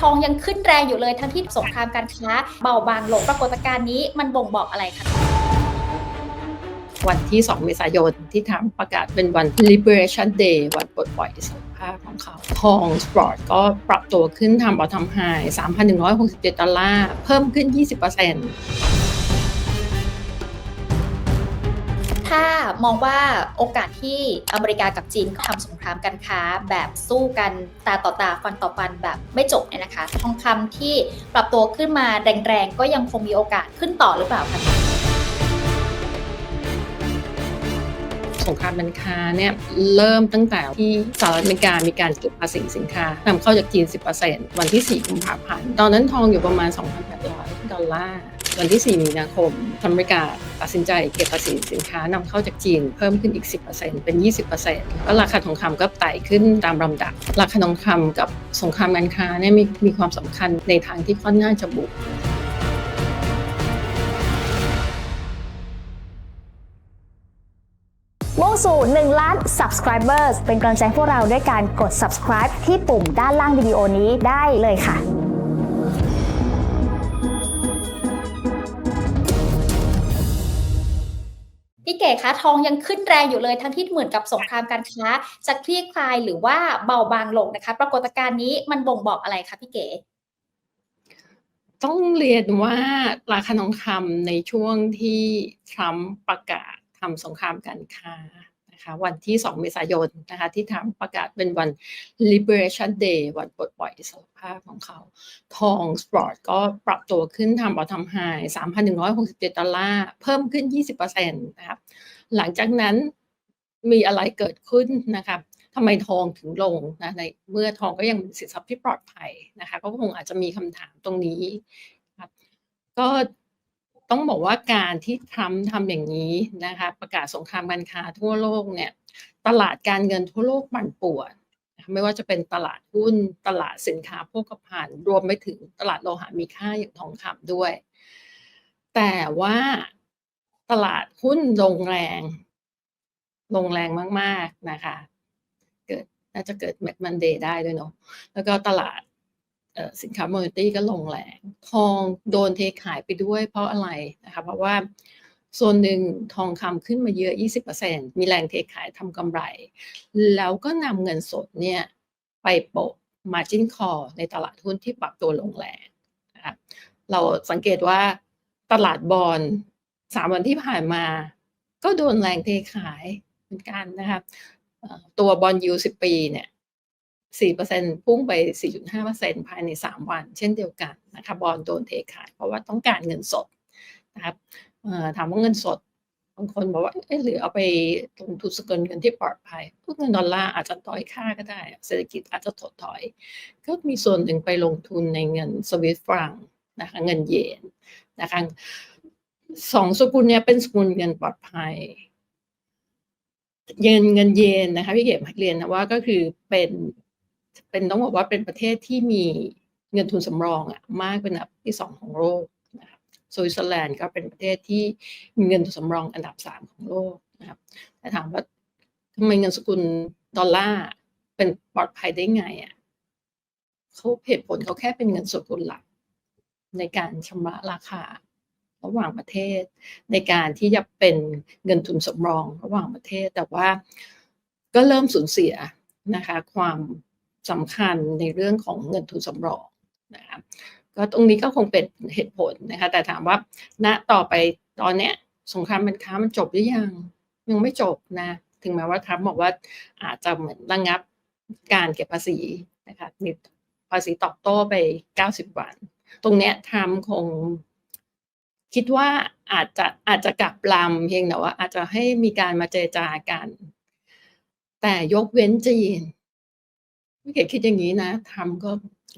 ทองยังขึ้นแรงอยู่เลยทั้งที่สงครามการค้าเบาบางลงปรากฏการณ์นี้มันบ่งบอกอะไรคะวันที่ 2 เมษายนที่ทำประกาศเป็นวัน Liberation Day วันปลดปล่อยอิสรภาพของเขาทองสปอร์ตก็ปรับตัวขึ้นทำบอททำไฮ3,167 ดอลลาร์ เพิ่มขึ้น 20% ถ้ามองว่าโอกาสที่อเมริกากับจีนทำสงครามการค้า แบบสู้กันตาต่อตาฟันต่อฟันแบบไม่จบเนี่ยนะคะ ทองคำที่ปรับตัวขึ้นมาแรงๆ ก็ยังคงมีโอกาสขึ้นต่อหรือเปล่าคะสงครามการค้าเนี่ยเริ่มตั้งแต่ที่สหรัฐอเมริกามีการเก็บภาษีสินค้านำเข้าจากจีน 10%วันที่ 4 กุมภาพันธ์ ตอนนั้นทองอยู่ประมาณ 2,800 ดอลลาร์ วันที่ 4 มีนาคมอเมริกาตัดสินใจเก็บภาษีสินค้านำเข้าจากจีนเพิ่มขึ้นอีก 10%เป็น 20%แล้วราคาทองคำก็ไต่ขึ้นตามลำดับ ราคาทองคำกับสงครามการค้าเนี่ยมีมีความสำคัญในทางที่ค่อนข้างจะบวกมุ่งสู่ 1 ล้าน subscribers เป็นกำลังใจพวกเราด้วยการกด subscribe ที่ปุ่มด้านล่างวิดีโอนี้ได้เลยค่ะ เก๋คะทองยังขึ้นแรงอยู่เลยทั้งที่เหมือนกับสงครามการค้าจะคลี่คลายหรือว่าเบาบางลงนะคะ ปรากฏการณ์นี้มันบ่งบอกอะไรคะพี่เก๋ต้องเรียนว่าราคาทองคำในช่วงที่ทรัมป์ประกาศทำสงครามการค้า นะคะวันที่ 2 เมษายนนะคะที่ทรัมป์ประกาศเป็นวัน Liberation Day วันปลดปล่อยอิสรภาพของเขา ทองสปอร์ตก็ปรับตัวขึ้นทำบอททำไฮ3,167 ดอลลาร์เพิ่มขึ้น 20%นะครับหลังจากนั้นมีอะไรเกิดขึ้นนะครับทำไมทองถึงลงนะในเมื่อทองก็ยังเป็นสินทรัพย์ที่ปลอดภัยนะคะก็คงอาจจะมีคำถามตรงนี้ครับก็ ต้องบอกว่าการที่ทรัมป์ทำอย่างนี้นะคะประกาศสงครามการค้าทั่วโลกเนี่ยตลาดการเงินทั่วโลกปั่นป่วนไม่ว่าจะเป็นตลาดหุ้นตลาดสินค้าโภคภัณฑ์รวมไปถึงตลาดโลหะมีค่าอย่างทองคำด้วย แต่ว่าตลาดหุ้นลงแรง ลงแรงมาก ๆ นะคะ เกิดน่าจะเกิดแม c มันเดย์ได้ด้วยเนาะแล้วก็ตลาด สินค้า m ม m o d i t y ก็ลงแรงทองโดนเทขายไปด้วยเพราะอะไรนะคะเพราะว่าส่วนหนึ่งทองคำขึ้นมาเยอะ 20%มีแรงเทขายทำกำไร แล้วก็นำเงินสดเนี่ยไปโปะ margin call ในตลาดหุ้นที่ปรับตัวลงแรงนะคะเราสังเกตว่าตลาดบอลสามวันที่ผ่านมา ก็โดนแรงเทขายเหมือนกันนะคะตัวบอลยูสิบปีเนี่ย 4%พุ่งไป 4.5%ภายใน 3 วัน เช่นเดียวกันนะคะบอลโดนเทขาย เพราะว่าต้องการเงินสดนะครับถามว่าเงินสดบางคนบอกว่าเอ๊ะหรือเอาไปลงทุนสกุลเงินที่ปลอดภัยพวกเงินดอลลาร์อาจจะต่อยค่าก็ได้ เศรษฐกิจอาจจะถดถอย ก็มีส่วนหนึ่งไปลงทุนในเงินสวิสฟรังนะคะเงินเยนนะคะสองสกุลเนี้ยเป็นสกุลเงินปลอดภัยเงินเงินเยนนะคะพี่เก็บเรียนนะว่าก็คือเป็น เป็นต้องบอกว่าเป็นประเทศที่มีเงินทุนสำรองอะมากเป็นอันดับที่สองของโลกนะครับสวิตเซอร์แลนด์ก็เป็นประเทศที่มีเงินทุนสำรองอันดับสามของโลกนะครับแต่ถามว่าทำไมเงินสกุลดอลลาร์เป็นปลอดภัยได้ไงอะเขาเหตุผลเขาแค่เป็นเงินสกุลหลัก ในการชำระราคาระหว่างประเทศ ในการที่จะเป็นเงินทุนสำรองระหว่างประเทศ แต่ว่าก็เริ่มสูญเสียนะคะ ความ สำคัญในเรื่องของเงินทุนสำรองนะคะก็ตรงนี้ก็คงเป็นเหตุผลนะคะ แต่ถามว่าณต่อไปตอนเนี้ยสงครามการค้ามันจบหรือยัง ยังไม่จบนะ ถึงแม้ว่าทรัมป์บอกว่าอาจจะเหมือนระงับการเก็บภาษีนะคะมีภาษีตอบโต้ไป 90 วัน ตรงเนี้ยทรัมป์คงคิดว่าอาจจะอาจจะกลับลำเพียงแต่ว่าอาจจะให้มีการมาเจรจากัน แต่ยกเว้นจีน เก๋คิดอย่างนี้นะทำก็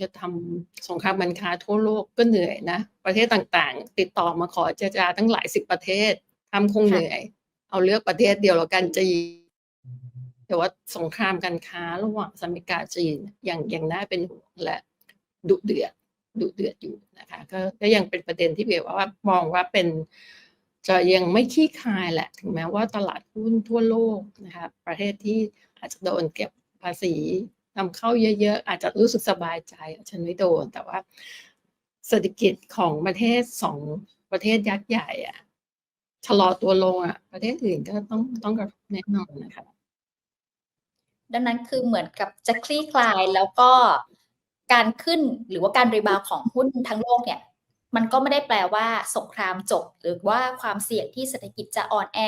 จะทำสงครามการค้าทั่วโลกก็เหนื่อยนะ ประเทศต่างๆ ติดต่อมาขอเจรจาตั้งหลายสิบประเทศทำคงเหนื่อย เอาเลือกประเทศเดียวแล้วกันจีนแต่ว่าสงครามการค้าระหว่างสหรัฐอเมริกาจีนอยังอยังน่าเป็นห่วงและดุเดือดดุเดือดอยู่นะคะก็ก็ยังเป็นประเด็นที่เบียว่ามองว่าเป็นจะยังไม่ขี้คายแหละ ถึงแม้ว่าตลาดหุ้นทั่วโลกนะคะประเทศที่อาจจะโดนเก็บภาษี นำเข้าเยอะ ๆ อาจจะรู้สึกสบายใจฉันไม่โดน แต่ว่าเศรษฐกิจของประเทศสองประเทศยักษ์ใหญ่อะชะลอตัวลงอะประเทศอื่นก็ต้องต้องกระทบแน่นอนนะคะดังนั้นคือเหมือนกับจะคลี่คลายแล้วก็การขึ้นหรือว่าการรีบาวของหุ้นทั้งโลกเนี่ย มันก็ไม่ได้แปลว่าสงครามจบ หรือว่าความเสี่ยงที่เศรษฐกิจจะอ่อนแอ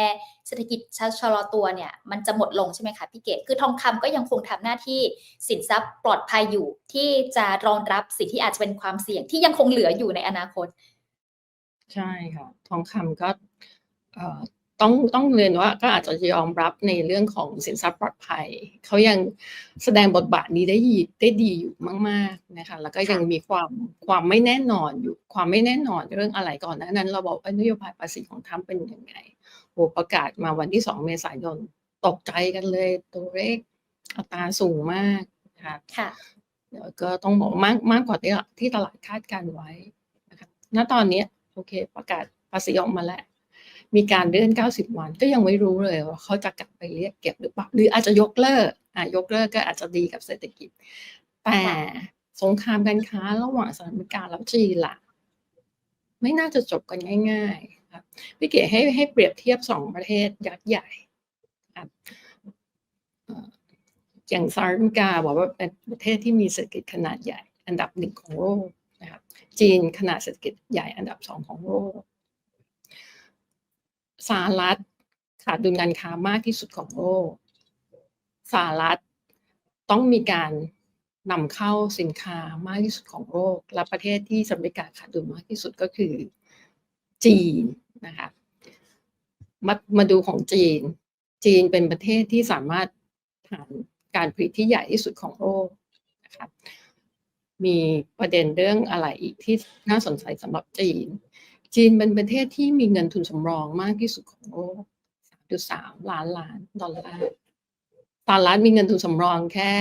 เศรษฐกิจชะลอตัวเนี่ยมันจะหมดลงใช่ไหมคะพี่เกดคือทองคำก็ยังคงทำหน้าที่สินทรัพย์ปลอดภัยอยู่ที่จะรองรับสิ่งที่อาจจะเป็นความเสี่ยงที่ยังคงเหลืออยู่ในอนาคต ใช่ค่ะ ทองคำก็ ต้องต้องเรียนว่าก็อาจจะยอมรับในเรื่องของสินทรัพย์ปลอดภัย เขายังแสดงบทบาทนี้ได้ดีได้ดีอยู่มากๆนะคะแล้วก็ยังมีความความไม่แน่นอนอยู่ความไม่แน่นอนเรื่องอะไรก่อนหนานั้น เราบอกว่านโยบายภาษีของทรัมป์เป็นยังไงโหประกาศมาวันที่สองเมษายนตกใจกันเลยตัวเลขอัตราสูงมากนะคะค่ะแล้วก็ต้องบอกมากมากกว่าที่ที่ตลาดคาดการไว้นะคะณตอนนี้โอเค ประกาศภาษีออกมาแล้ว มีการเลื่อน 90 วัน ก็ยังไม่รู้เลยว่าเขาจะกลับไปเรียกเก็บหรือเปล่าหรืออาจจะยกเลิกอะยกเลิกก็อาจจะดีกับเศรษฐกิจ แต่สงครามการค้าระหว่างสหรัฐอเมริกาแล้วจีนล่ะ ไม่น่าจะจบกันง่ายๆครับพี่เก๋ให้ให้เปรียบเทียบสองประเทศยักษ์ใหญ่ครับเอ่ออย่างสหรัฐอเมริกาบอกว่าเป็นประเทศที่มีเศรษฐกิจขนาดใหญ่ อันดับหนึ่งของโลกนะครับจีนขนาดเศรษฐกิจใหญ่อันดับสองของโลก สหรัฐขาดดุลการค้ามากที่สุดของโลกสหรัฐต้องมีการนำเข้าสินค้ามากที่สุดของโลก และประเทศที่สหรัฐอเมริกาขาดดุลมากที่สุดก็คือจีนนะคะมามาดูของจีน จีนเป็นประเทศที่สามารถฐานการผลิตที่ใหญ่ที่สุดของโลกนะคะมีประเด็นเรื่องอะไรอีกที่น่าสนใจสำหรับจีน จีนเป็นประเทศที่มีเงินทุนสำรองมากที่สุดของโลก3.3 ล้านล้านดอลลาร์สหรัฐมีเงินทุนสำรองแค่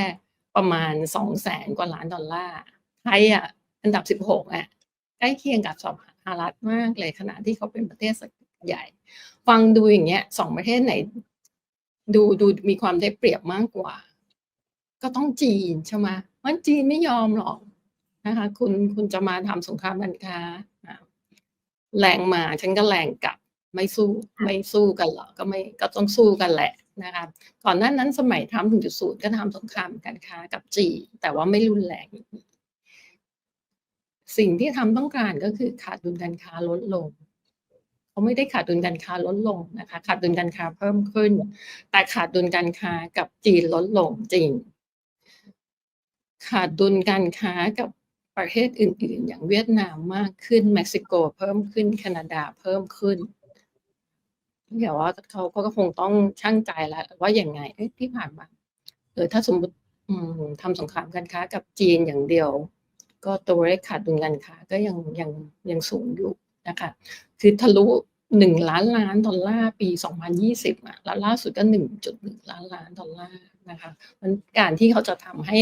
ประมาณ2แสนกว่าล้านดอลลาร์ไทยอะอันดับ16อะใกล้เคียงกับสหรัฐมากเลยขณะที่เขาเป็นประเทศใหญ่ ฟังดูอย่างเงี้ยสองประเทศไหน ดูดูมีความได้เปรียบมากกว่า ก็ต้องจีนใช่ไหมมันจีนไม่ยอมหรอกนะคะ คุณคุณจะมาทำสงครามการค้าอะ แรงมาฉันก็แรงกลับไม่สู้ไม่สู้กันหรอกก็ไม่ก็ต้องสู้กันแหละนะคะก่อนหน้านั้นสมัยทำถึงจุดศูนย์ก็ทำสงครามการค้ากับจีนแต่ว่าไม่รุนแรงอย่างนี้สิ่งที่ทำต้องการก็คือขาดดุลการค้าลดลงเขาไม่ได้ขาดดุลการค้าลดลงนะคะขาดดุลการค้าเพิ่มขึ้น แต่ขาดดุลการค้ากับจีนลดลงจริง ขาดดุลการค้ากับ ประเทศอื่น ๆ อย่างเวียดนามมากขึ้น เม็กซิโกเพิ่มขึ้น แคนาดาเพิ่มขึ้นเดี๋ยวว่าเขาก็คงต้องช่างใจแล้วว่าอย่างไงเอ้ยที่ผ่านมาเออถ้าสมมติทำสงครามการค้ากับจีนอย่างเดียว ก็ตัวเลขขาดดุลการค้าก็ยังยังยังสูงอยู่นะคะคือทะลุหนึ่งล้านล้านดอลลาร์ปี 2020อะแล้วล่าสุดก็ 1.1 ล้านล้านดอลลาร์นะคะมันการที่เขาจะทำให้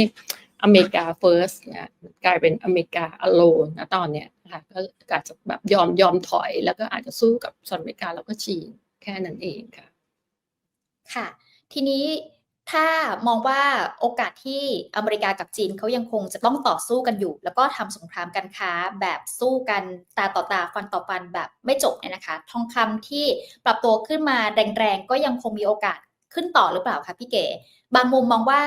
อเมริกาเฟิร์สเนี่ยกลายเป็นอเมริกาอโลนนะตอนเนี้ยนะคะก็อาจจะแบบยอมยอมถอยแล้วก็อาจจะสู้กับสหรัฐอเมริกาแล้วก็จีนแค่นั้นเองค่ะ ค่ะ ทีนี้ถ้ามองว่าโอกาสที่อเมริกากับจีนเขายังคงจะต้องต่อสู้กันอยู่ แล้วก็ทำสงครามการค้าแบบสู้กันตาต่อตาฟันต่อฟันแบบไม่จบเนี่ยนะคะ ทองคำที่ปรับตัวขึ้นมาแรงๆก็ยังคงมีโอกาสขึ้นต่อหรือเปล่าคะพี่เก๋บางมุมมองว่า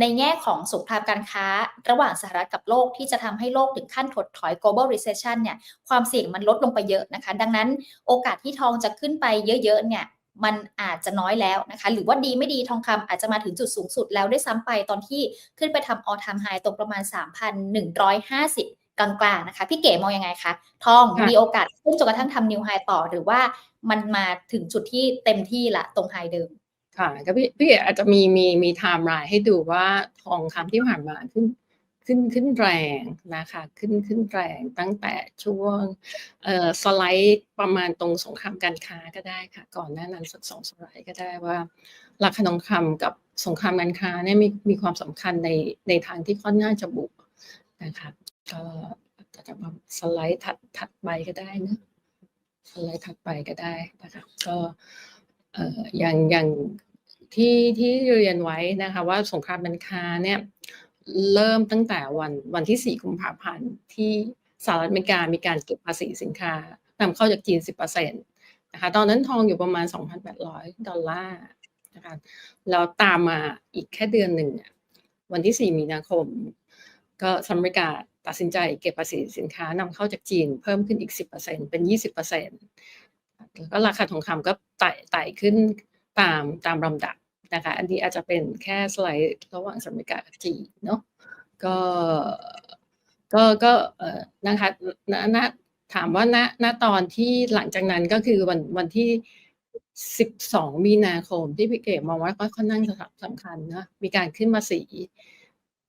ในแง่ของสงครามการค้า ระหว่างสหรัฐกับโลกที่จะทำให้โลกถึงขั้นถดถอย global recession เนี่ยความเสี่ยงมันลดลงไปเยอะนะคะ ดังนั้นโอกาสที่ทองจะขึ้นไปเยอะๆเนี่ยมันอาจจะน้อยแล้วนะคะ หรือว่าดีไม่ดีทองคำอาจจะมาถึงจุดสูงสุดแล้วด้วยซ้ำไปตอนที่ขึ้นไปทำ all time high ตรงประมาณ 3,150 กลางๆนะคะ พี่เก๋มองยังไงคะทองค่ะมีโอกาสขึ้นจนกระทั่งทำ new high ต่อ หรือว่ามันมาถึงจุดที่เต็มที่ละตรง high เดิม ค่ะก็พี่พี่เอกอาจจะมีมีมีไทม์ไลน์ให้ดูว่าทองคำที่ผ่านมาขึ้นขึ้นขึ้นแรงนะคะ ขึ้นขึ้นแรงตั้งแต่ช่วงเอ่อสไลด์ประมาณตรงสงครามการค้าก็ได้ค่ะ ก่อนหน้านั้นสักสองสไลด์ก็ได้ว่า ราคาทองคำกับสงครามการค้าเนี่ยมีมีความสำคัญในในทางที่ค่อนข้างจะบวกนะคะก็อาจจะมาสไลด์ถัดถัดไปก็ได้นะสไลด์ถัดไปก็ได้นะคะก็เอ่ออย่างอย่าง ที่ที่เรียนไว้นะคะว่าสงครามการค้าเนี่ยเริ่มตั้งแต่วันวันที่ 4 กุมภาพันธ์ที่สหรัฐอเมริกามีการเก็บภาษีสินค้านำเข้าจากจีน 10%นะคะตอนนั้นทองอยู่ประมาณ 2,800 ดอลลาร์นะคะแล้วตามมาอีกแค่เดือนหนึ่งวันที่ 4 มีนาคม ก็สหรัฐอเมริกาตัดสินใจเก็บภาษีสินค้านำเข้าจากจีนเพิ่มขึ้นอีก 10%เป็น 20%แล้วก็ราคาทองคำก็ไต่ไต่ขึ้นตามตามลำดับ นะคะ อันนี้อาจจะเป็นแค่สไลด์ระหว่างสหรัฐอเมริกากับจีนเนาะก็ก็ก็นะคะณณถามว่าณณตอนที่หลังจากนั้นก็คือวันวันที่12มีนาคมที่พี่เก๋มองว่าก็ค่อนข้างสำคัญนะมีการขึ้นภาษี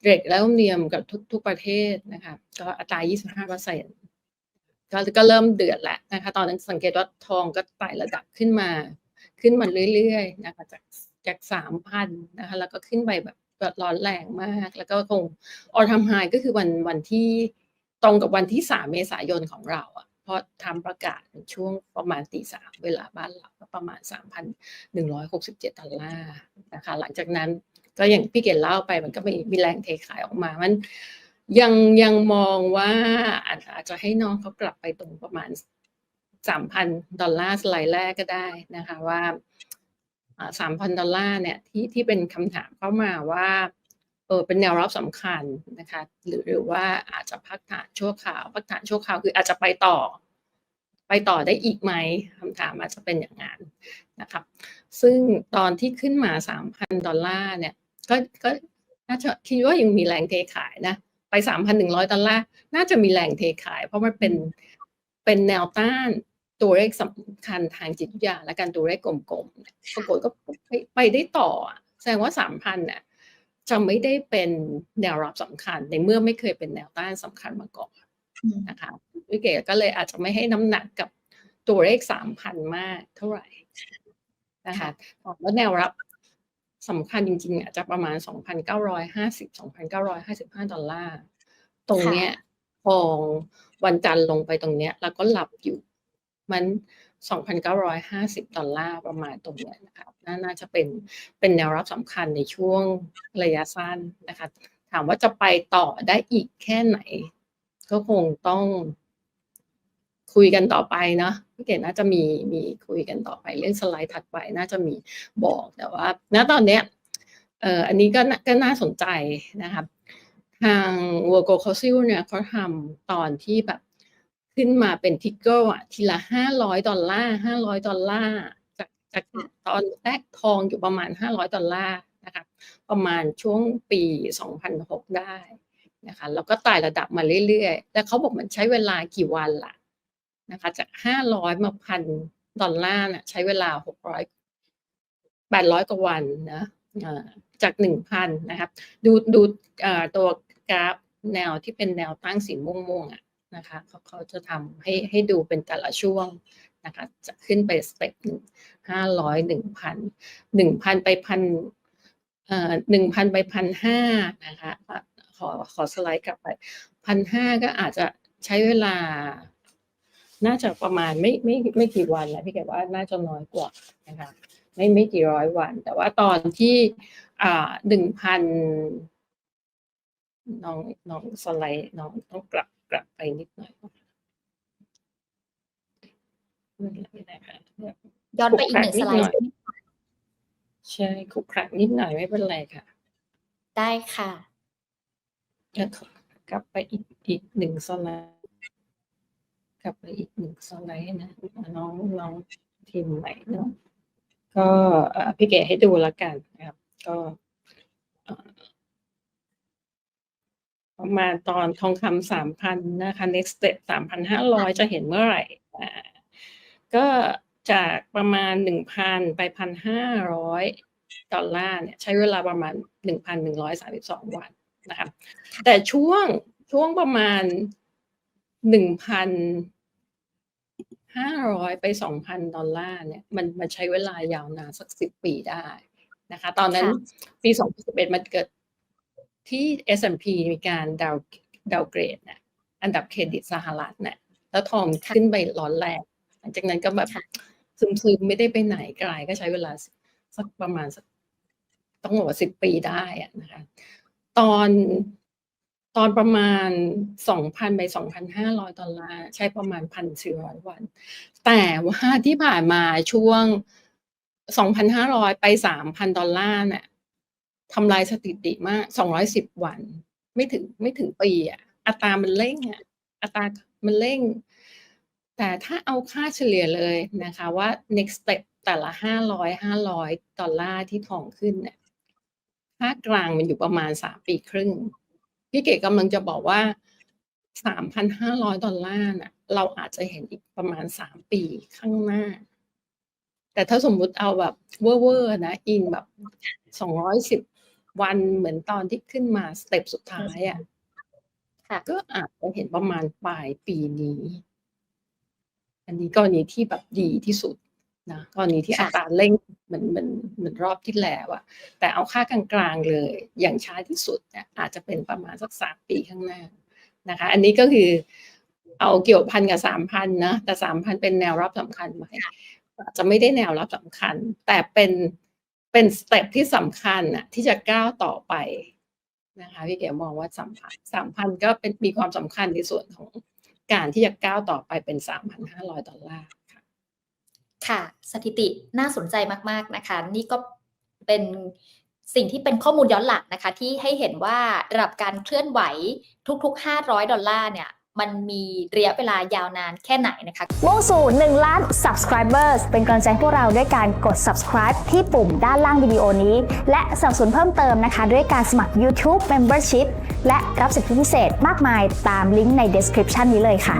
เด็กและธรรมเนียมกับทุกทุกประเทศนะคะก็อัตรา 25เปอร์เซ็นต์ก็ก็เริ่มเดือดแล้วนะคะ ตอนนั้นสังเกตว่าทองก็ไต่ระดับขึ้นมา ขึ้นมาเรื่อยๆนะคะจาก จากสามพันนะคะแล้วก็ขึ้นไปแบบร้อนแรงมาก แล้วก็คงออทำไฮก็คือวันวันที่ตรงกับวันที่สามเมษายนของเราอะเพราะทำประกาศช่วงประมาณตีสามเวลาบ้านเราก็ประมาณสามพันหนึ่งร้อยหกสิบเจ็ดอลลาร์นะคะหลังจากนั้นก็อย่างพี่เกศเล่าไปมันก็มีมีแรงเทขายออกมา มันยังยังมองว่าอาจอาจจะให้น้องเขากลับไปตรงประมาณสามพันดอลลาร์สไลด์แรกก็ได้นะคะว่า สามพันดอลลาร์เนี่ยที่ที่เป็นคำถามเข้ามาว่าเออเป็นแนวรับสำคัญนะคะหรือหรือว่าอาจจะพักฐานชั่วคราว พักฐานชั่วคราวคืออาจจะไปต่อ ไปต่อได้อีกไหมคำถามอาจจะเป็นอย่างนั้นนะครับซึ่งตอนที่ขึ้นมาสามพันดอลลาร์เนี่ยก็ก็น่าจะคิดว่ายังมีแรงเทขายนะไปสามพันหนึ่งร้อยดอลลาร์น่าจะมีแรงเทขาย เพราะมันเป็นเป็นแนวต้าน ตัวเลขสำคัญทางจิตวิทยาและการตัวเลขกลมๆปรากฏก็ไปไปได้ต่อ แสดงว่าสามพันเนี่ยจะไม่ได้เป็นแนวรับสำคัญ ในเมื่อไม่เคยเป็นแนวต้านสำคัญมาก่อนนะคะวิเกตก็เลยอาจจะไม่ให้น้ำหนักกับตัวเลขสามพันมากเท่าไหร่นะคะแล้วแนวรับสำคัญจริงๆอาจจะประมาณ 2,950 2,955 ดอลลาร์ ตรงเนี้ยพอวันจันทร์ลงไปตรงเนี้ย แล้วก็หลับอยู่ มัน2,950 ดอลลาร์ประมาณตรงเนี้นะคะน่าน่าจะเป็นเป็นแนวรับสำคัญในช่วงระยะสั้นนะคะ ถามว่าจะไปต่อได้อีกแค่ไหน ก็คงต้องคุยกันต่อไปเนาะพี่เกดน่าจะมีมีคุยกันต่อไปเรื่องสไลด์ถัดไปน่าจะมีบอกแต่ว่า ณตอนเนี้ยเอ่ออันนี้ก็ก็น่าสนใจนะครับ ทาง World g o Council เนี่ยเขาทำตอนที่แบบ ขึ้นมาเป็นทิกเกอร์อะทีละห้าร้อยดอลลาร์ห้าร้อยดอลลาร์จากจากตอนแรกทองอยู่ประมาณห้าร้อยดอลลาร์นะคะประมาณช่วงปีสองพันหกได้นะคะแล้วก็ไต่ระดับมาเรื่อยๆ แล้วเขาบอกมันใช้เวลากี่วันล่ะนะคะจากห้าร้อยมาพันดอลลาร์น่ะใช้เวลาหกร้อยแปดร้อยกว่าวันนะจากหนึ่งพันนะครับ ดูดูตัวกราฟแนวที่เป็นแนวตั้งสีม่วงๆอะ นะคะเขาเขาจะทำให้ให้ดูเป็นแต่ละช่วงนะคะจะขึ้นไปสเต็ปหนึ่งห้าร้อยหนึ่งพันหนึ่งพันไปพันเอ่อหนึ่งพันไปพันห้านะคะขอขอสไลด์กลับไปพันห้าก็อาจจะใช้เวลา น่าจะประมาณไม่ไม่ไม่กี่วันแหละพี่แกว่าน่าจะน้อยกว่านะคะไม่ไม่กี่ร้อยวัน แต่ว่าตอนที่อ่าหนึ่งพันน้องน้องสไลด์น้องต้องกลับ กลับไปนิดหน่อยไม่ได้ค่ะย้อนไปอีกหนึ่งสไลด์ใช่ขรุขระนิดหน่อยไม่เป็นไรค่ะ ได้ค่ะแล้วกลับไปอีกอีกหนึ่งสไลด์กลับไปอีกหนึ่งสไลด์นะ น้องน้องทีมใหม่เนาะก็พี่เก๋ให้ดูแล้วกันนะครับ ก็ ประมาณตอนทองคำสามพันนะคะ next step สามพันห้าร้อยจะเห็นเมื่อไหร่อ่าก็จากประมาณหนึ่งพันไปพันห้าร้อยดอลลาร์เนี่ยใช้เวลาประมาณหนึ่งพันหนึ่งร้อยสามสิบสองวันนะคะแต่ช่วงช่วงประมาณหนึ่งพันห้าร้อยไปสองพันดอลลาร์เนี่ยมันมันใช้เวลายาวนานสักสิบปีได้นะคะ ตอนนั้นปีสองพันสิบเอ็ดมันเกิด ที่ S&P มีการดาวดาวเกรดเนี่ยอันดับเครดิตสหรัฐเนี่ยแล้วทองขึ้นไปร้อนแรงหลังจากนั้นก็แบบซึมๆไม่ได้ไปไหนไกลก็ใช้เวลาสักประมาณสักต้องบอกว่าสิบปีได้อะนะคะตอนตอนประมาณสองพันไปสองพันห้าร้อยดอลลาร์ใช้ประมาณพันสี่ร้อยวัน แต่ว่าที่ผ่านมาช่วงสองพันห้าร้อยไปสามพันดอลลาร์เนี่ย ทำลายสถิติมากสองร้อยสิบวัน ไม่ถึงไม่ถึงปีอะอัตรามันเร่งอะอัตรามันเร่ง แต่ถ้าเอาค่าเฉลี่ยเลยนะคะว่า next step แต่ละห้าร้อยห้าร้อยดอลลาร์ที่ทองขึ้นเนี่ยค่ากลางมันอยู่ประมาณสามปีครึ่ง พี่เก๋กำลังจะบอกว่าสามพันห้าร้อยดอลลาร์น่ะ เราอาจจะเห็นอีกประมาณสามปีข้างหน้า แต่ถ้าสมมุติเอาแบบเวอร์ๆนะ อิงแบบสองร้อยสิบ วันเหมือนตอนที่ขึ้นมาสเต็ปสุดท้ายอะค่ะก็อาจจะเห็นประมาณปลายปีนี้ อันนี้กรณีที่แบบดีที่สุดนะกรณีที่ค่ะอัตราเร่งเหมือนเหมือนเหมือนรอบที่แล้วอะแต่เอาค่ากลางๆเลย อย่างช้าที่สุดเนี่ยอาจจะเป็นประมาณสักสามปีข้างหน้านะคะ อันนี้ก็คือเอาเกี่ยวพันกับสามพันนะแต่สามพันเป็นแนวรับสำคัญไหมอาจจะไม่ได้แนวรับสำคัญ แต่เป็น เป็นสเต็ปที่สำคัญน่ะที่จะก้าวต่อไปนะคะพี่เก๋มองว่าสามพันสามพันก็เป็นมีความสำคัญในส่วนของการที่จะก้าวต่อไปเป็นสามพันห้าร้อยดอลลาร์ค่ะค่ะสถิติน่าสนใจมากๆนะคะ นี่ก็เป็นสิ่งที่เป็นข้อมูลย้อนหลังนะคะ ที่ให้เห็นว่าระดับการเคลื่อนไหวทุกๆ 500 ดอลลาร์เนี่ย มันมีระยะเวลายาวนานแค่ไหนนะคะมุ่งสู่1ล้าน subscribers เป็นกำลังใจพวกเราด้วยการกด subscribe ที่ปุ่มด้านล่างวิดีโอนี้ และสนับสนุนเพิ่มเติมนะคะ ด้วยการสมัคร YouTube Membership และรับสิทธิพิเศษมากมายตามลิงก์ใน description นี้เลยค่ะ